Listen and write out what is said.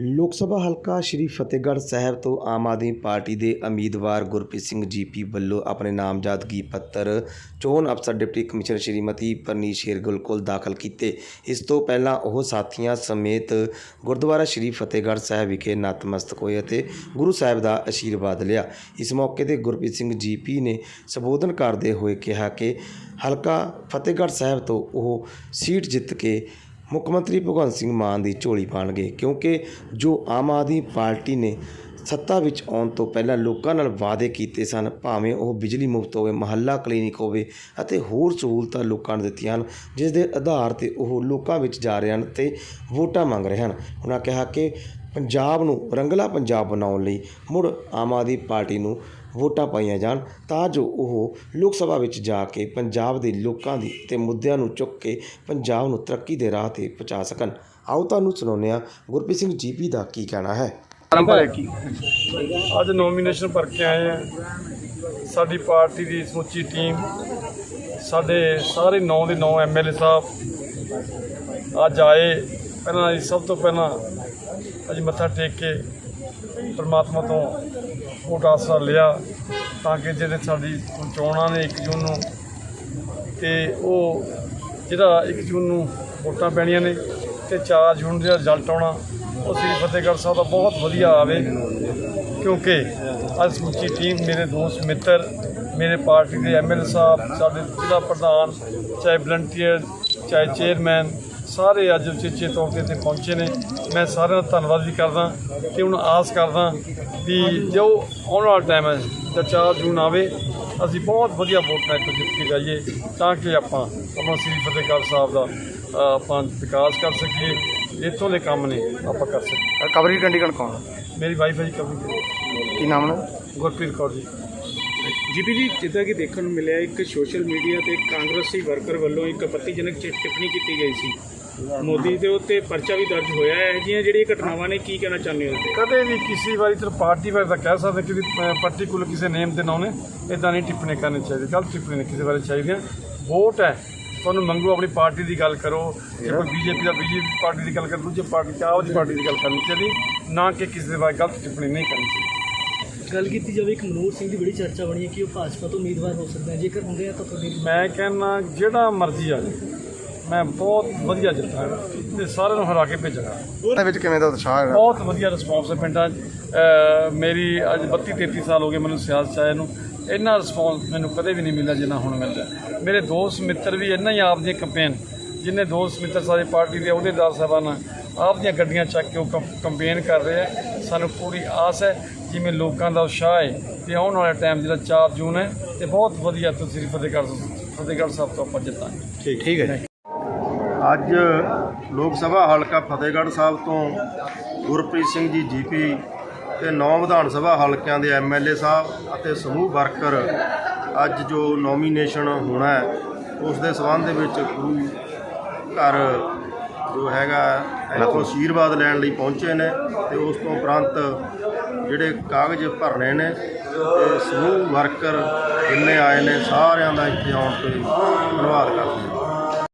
ਲੋਕ ਸਭਾ ਹਲਕਾ ਸ਼੍ਰੀ ਫਤਿਹਗੜ੍ਹ ਸਾਹਿਬ ਤੋਂ ਆਮ ਆਦਮੀ ਪਾਰਟੀ ਦੇ ਉਮੀਦਵਾਰ ਗੁਰਪ੍ਰੀਤ ਸਿੰਘ ਜੀਪੀ ਵੱਲੋਂ ਆਪਣੇ ਨਾਮਜ਼ਦਗੀ ਪੱਤਰ ਚੋਣ ਅਫਸਰ ਡਿਪਟੀ ਕਮਿਸ਼ਨਰ ਸ਼੍ਰੀਮਤੀ ਪਰਨੀਤ ਸ਼ੇਰਗਿੱਲ ਕੋਲ ਦਾਖਲ ਕੀਤੇ। ਇਸ ਤੋਂ ਪਹਿਲਾਂ ਉਹ ਸਾਥੀਆਂ ਸਮੇਤ ਗੁਰਦੁਆਰਾ ਸ਼੍ਰੀ ਫਤਿਹਗੜ੍ਹ ਸਾਹਿਬ ਵਿਖੇ ਨਤਮਸਤਕ ਹੋਏ ਅਤੇ ਗੁਰੂ ਸਾਹਿਬ ਦਾ ਆਸ਼ੀਰਵਾਦ ਲਿਆ। ਇਸ ਮੌਕੇ ਤੇ ਗੁਰਪ੍ਰੀਤ ਸਿੰਘ ਜੀਪੀ ਨੇ ਸੰਬੋਧਨ ਕਰਦੇ ਹੋਏ ਕਿਹਾ ਕਿ ਹਲਕਾ ਫਤਿਹਗੜ੍ਹ ਸਾਹਿਬ ਤੋਂ ਉਹ ਸੀਟ ਜਿੱਤ ਕੇ ਮੁੱਖ ਮੰਤਰੀ ਭਗਵੰਤ ਸਿੰਘ ਮਾਨ ਦੀ ਝੋਲੀ ਪਾਣਗੇ ਕਿਉਂਕਿ ਜੋ ਆਮ ਆਦਮੀ ਪਾਰਟੀ ਨੇ ਸੱਤਾ ਵਿੱਚ ਆਉਣ ਤੋਂ ਪਹਿਲਾਂ ਲੋਕਾਂ ਨਾਲ ਵਾਅਦੇ ਕੀਤੇ ਸਨ, ਭਾਵੇਂ ਉਹ ਬਿਜਲੀ ਮੁਫਤ ਹੋਵੇ, ਮਹੱਲਾ ਕਲੀਨਿਕ ਹੋਵੇ ਅਤੇ ਹੋਰ ਸਹੂਲਤਾਂ ਲੋਕਾਂ ਨੂੰ ਦਿੱਤੀਆਂ ਹਨ, ਜਿਸ ਦੇ ਆਧਾਰ ਤੇ ਉਹ ਲੋਕਾਂ ਵਿੱਚ ਜਾ ਰਹੇ ਹਨ ਤੇ ਵੋਟਾਂ ਮੰਗ ਰਹੇ ਹਨ। ਉਹਨਾਂ ਕਿਹਾ ਕਿ ਪੰਜਾਬ ਨੂੰ ਰੰਗਲਾ ਪੰਜਾਬ ਬਣਾਉਣ ਲਈ ਮੁੜ ਆਮ ਆਦਮੀ ਪਾਰਟੀ ਨੂੰ ਵੋਟਾਂ ਪਾਈਆਂ ਜਾਣ, ਤਾਂ ਜੋ ਉਹ ਲੋਕ ਸਭਾ ਵਿੱਚ ਜਾ ਕੇ ਪੰਜਾਬ ਦੇ ਲੋਕਾਂ ਦੀ ਅਤੇ ਮੁੱਦਿਆਂ ਨੂੰ ਚੁੱਕ ਕੇ ਪੰਜਾਬ ਨੂੰ ਤਰੱਕੀ ਦੇ ਰਾਹ ਤੇ ਪਹੁੰਚਾ ਸਕਣ। ਆਓ ਤੁਹਾਨੂੰ ਸੁਣਾਉਂਦੇ ਹਾਂ ਗੁਰਪ੍ਰੀਤ ਸਿੰਘ ਜੀਪੀ ਦਾ ਕੀ ਕਹਿਣਾ ਹੈ। ਪਰੰਪਰਾ ਕੀ? ਅੱਜ ਨੋਮੀਨੇਸ਼ਨ ਭਰ ਕੇ ਆਏ ਆ ਸਾਡੀ ਪਾਰਟੀ ਦੀ ਸਮੁੱਚੀ ਟੀਮ ਸਾਡੇ ਸਾਰੇ 9 ਦੇ 9 ਐਮਐਲਏ ਸਾਹਿਬ ਅੱਜ ਆਏ। ਪਹਿਲਾਂ ਅਸੀਂ ਸਭ ਤੋਂ ਪਹਿਲਾਂ ਅੱਜ ਮੱਥਾ ਟੇਕ ਕੇ ਪਰਮਾਤਮਾ ਤੋਂ ਵੋਟ ਆਸਰਾ ਲਿਆ ਤਾਂ ਕਿ ਜਿਹੜੇ ਸਾਡੀ ਹੁਣ ਚੋਣਾਂ ਨੇ 1 ਜੂਨ ਨੂੰ ਤੇ ਉਹ ਜਿਹੜਾ 1 ਜੂਨ ਨੂੰ ਵੋਟਾਂ ਪੈਣੀਆਂ ਨੇ ਤੇ 4 ਜੂਨ ਦਾ ਰਿਜ਼ਲਟ ਆਉਣਾ, ਉਹ ਸ੍ਰੀ ਫਤਿਹਗੜ੍ਹ ਸਾਹਿਬ ਦਾ ਬਹੁਤ ਵਧੀਆ ਆਵੇ। ਕਿਉਂਕਿ ਅੱਜ ਸਮੁੱਚੀ ਟੀਮ ਮੇਰੇ ਦੋਸਤ ਮਿੱਤਰ, ਮੇਰੇ ਪਾਰਟੀ ਦੇ ਐਮਐਲ ਸਾਹਿਬ, ਸਾਡੇ ਜ਼ਿਲ੍ਹਾ ਪ੍ਰਧਾਨ, ਚਾਹੇ ਵਲੰਟੀਅਰ ਚਾਹੇ ਚੇਅਰਮੈਨ ਸਾਰੇ ਅੱਜ ਉਚੇਚੇ ਤੌਰ ਤੇ ਇੱਥੇ ਪਹੁੰਚੇ ਨੇ। ਮੈਂ ਸਾਰਿਆਂ ਦਾ ਧੰਨਵਾਦ ਵੀ ਕਰਦਾ ਤੇ ਹੁਣ ਆਸ ਕਰਦਾ ਵੀ ਜੋ ਆਉਣ ਵਾਲਾ ਟਾਈਮ ਹੈ ਜਦ 4 ਜੂਨ ਆਵੇ ਅਸੀਂ ਬਹੁਤ ਵਧੀਆ ਵੋਟ ਇੱਥੋਂ ਜਿੱਤ ਕੇ ਜਾਈਏ ਤਾਂ ਕਿ ਆਪਾਂ ਆਪਣਾ ਸ੍ਰੀ ਫਤਿਹਗੜ੍ਹ ਸਾਹਿਬ ਦਾ ਆਪਾਂ ਵਿਕਾਸ ਕਰ ਸਕੀਏ ਇੱਥੋਂ ਦੇ ਕੰਮ ਨੇ ਆਪਾਂ ਕਰ ਸਕੀਏ। ਕਬਰੀ ਕੰਡੀਕਣ ਕੌਣ ਮੇਰੀ ਵਾਈਫ ਹੈ ਜੀ ਕਵੀ ਕੀ ਨਾਮ ਹੈ? ਗੁਰਪ੍ਰੀਤ ਕੌਰ ਜੀ। ਜੀਪੀ ਜੀ, ਜਿੱਦਾਂ ਕਿ ਦੇਖਣ ਨੂੰ ਮਿਲਿਆ, ਇੱਕ ਸੋਸ਼ਲ ਮੀਡੀਆ ਤੇ ਕਾਂਗਰਸੀ ਵਰਕਰ ਵੱਲੋਂ ਇੱਕ ਆਪੱਤੀਜਨਕ ਚਿ- ਟਿੱਪਣੀ ਕੀਤੀ ਗਈ ਸੀ। ਮੋਦੀ ਦੇ ਉੱਤੇ ਪਰਚਾ ਵੀ ਦਰਜ ਹੋਇਆ ਹੈ। ਇਹ ਜਿਹੀਆਂ ਜਿਹੜੀਆਂ ਘਟਨਾਵਾਂ ਨੇ, ਕੀ ਕਹਿਣਾ ਚਾਹੁੰਦੇ ਹੋ? ਕਦੇ ਵੀ ਕਿਸੇ ਵਾਰੀ ਤੇ ਪਾਰਟੀ ਵਾਰ ਤਾਂ ਕਹਿ ਸਕਦੇ ਕਿ ਪਾਰਟਿਕੂਲਰ ਕਿਸੇ ਨੇਮ ਦੇ ਨਾਂ ਨੇ ਇਦਾਂ ਨਹੀਂ ਟਿੱਪਣੀ ਕਰਨੀ ਚਾਹੀਦੀ। ਗਲਤ ਟਿੱਪਣੀ ਨਹੀਂ ਕਿਸੇ ਬਾਰੇ ਚਾਹੀਦੀਆਂ ਵੋਟ ਹੈ। ਤੁਹਾਨੂੰ ਮੰਗੋ, ਆਪਣੀ ਪਾਰਟੀ ਦੀ ਗੱਲ ਕਰੋ। ਜੇ ਕੋਈ ਬੀਜੇਪੀ ਦਾ ਬੀਜੇਪੀ ਪਾਰਟੀ ਦੀ ਗੱਲ ਕਰ, ਦੂਜੇ ਪਾਰਟੀ ਚਾਹ ਦੀ ਪਾਰਟੀ ਦੀ ਗੱਲ ਕਰਨੀ ਚਾਹੀਦੀ। ਨਾ ਕਿ ਕਿਸੇ ਦੇ ਬਾਰੇ ਗਲਤ ਟਿੱਪਣੀ ਨਹੀਂ ਕਰਨੀ ਚਾਹੀਦੀ। ਗੱਲ ਕੀਤੀ ਜਾਵੇ ਇੱਕ ਮਨੋਹਰ ਸਿੰਘ ਦੀ ਬੜੀ ਚਰਚਾ ਬਣੀ ਹੈ ਕਿ ਉਹ ਭਾਜਪਾ ਤੋਂ ਉਮੀਦਵਾਰ ਹੋ ਸਕਦੇ ਆ ਜੇਕਰ ਹੁੰਦੇ ਆ ਤਾਂ ਤੁਹਾਡੀ ਮੈਂ ਕਹਿੰਦਾ ਜਿਹੜਾ ਮਰਜ਼ੀ ਆ ਜਾਏ ਮੈਂ ਬਹੁਤ ਵਧੀਆ ਜਿੱਤਾਂਗਾ ਤੇ ਸਾਰਿਆਂ ਨੂੰ ਹਰਾ ਕੇ ਭੇਜਾਂਗਾ। ਉਹਦੇ ਵਿੱਚ ਕਿਵੇਂ ਦਾ ਉਤਸ਼ਾਹ ਹੈ ਬਹੁਤ ਵਧੀਆ ਰਿਸਪੌਂਸ ਹੈ ਪਿੰਡਾਂ 'ਚ। ਮੇਰੀ ਅੱਜ 32 33 ਸਾਲ ਹੋ ਗਏ ਮੈਨੂੰ ਸਿਆਸਤ 'ਚ ਆਏ ਨੂੰ। ਇੰਨਾ ਰਿਸਪੌਂਸ ਮੈਨੂੰ ਕਦੇ ਵੀ ਨਹੀਂ ਮਿਲਿਆ ਜਿੰਨਾ ਹੁਣ ਮਿਲਦਾ ਮੇਰੇ ਦੋਸਤ ਮਿੱਤਰ ਵੀ ਇੰਨਾ ਹੀ ਆਪ ਦੀਆਂ ਕੰਪੇਨ ਜਿੰਨੇ ਦੋਸਤ ਮਿੱਤਰ ਸਾਰੇ ਪਾਰਟੀ ਦੇ ਅਹੁਦੇਦਾਰ ਸਾਹਿਬਾਨ ਆਪ ਦੀਆਂ ਗੱਡੀਆਂ ਚੱਕ ਕੇ ਉਹ ਕੰਪੇਨ ਕਰ ਰਹੇ ਆ। ਸਾਨੂੰ ਪੂਰੀ ਆਸ ਹੈ ਜਿਵੇਂ ਲੋਕਾਂ ਦਾ ਉਤਸ਼ਾਹ ਹੈ ਤੇ ਆਉਣ ਵਾਲਾ ਟਾਈਮ ਜਿਹੜਾ 4 ਜੂਨ ਹੈ ਤੇ ਬਹੁਤ ਵਧੀਆ ਤੁਸੀਂ ਫਤਿਹਗੜ੍ਹ ਫਤਿਹਗੜ੍ਹ ਸਾਹਿਬ ਤੋਂ ਆਪਾਂ ਜਿੱਤਾਂਗੇ। ਠੀਕ ਹੈ ਜੀ। ਅੱਜ ਲੋਕ ਸਭਾ ਹਲਕਾ ਫਤਿਹਗੜ੍ਹ ਸਾਹਿਬ ਤੋਂ ਗੁਰਪ੍ਰੀਤ ਸਿੰਘ ਜੀ ਜੀਪੀ ਤੇ ਨੌ ਵਿਧਾਨ ਸਭਾ ਹਲਕਿਆਂ ਦੇ ਐਮਐਲਏ ਸਾਹਿਬ ਅਤੇ ਸਮੂਹ ਵਰਕਰ ਅੱਜ ਜੋ ਨੋਮੀਨੇਸ਼ਨ ਹੋਣਾ ਹੈ ਉਸ ਦੇ ਸਬੰਧ ਦੇ ਵਿੱਚ ਗੁਰੂ ਘਰ ਜੋ ਹੈਗਾ ਇੱਥੋਂ ਆਸ਼ੀਰਵਾਦ ਲੈਣ ਲਈ ਪਹੁੰਚੇ ਨੇ ਤੇ ਉਸ ਤੋਂ ਉਪਰੰਤ ਜਿਹੜੇ ਕਾਗਜ਼ ਭਰਨੇ ਨੇ ਤੇ ਸਮੂਹ ਵਰਕਰ ਜਿੰਨੇ ਆਏ ਨੇ ਸਾਰਿਆਂ ਦਾ ਇੱਥੇ ਆਉਣ ਤੇ ਧੰਨਵਾਦ ਕਰਦੇ ਹਾਂ।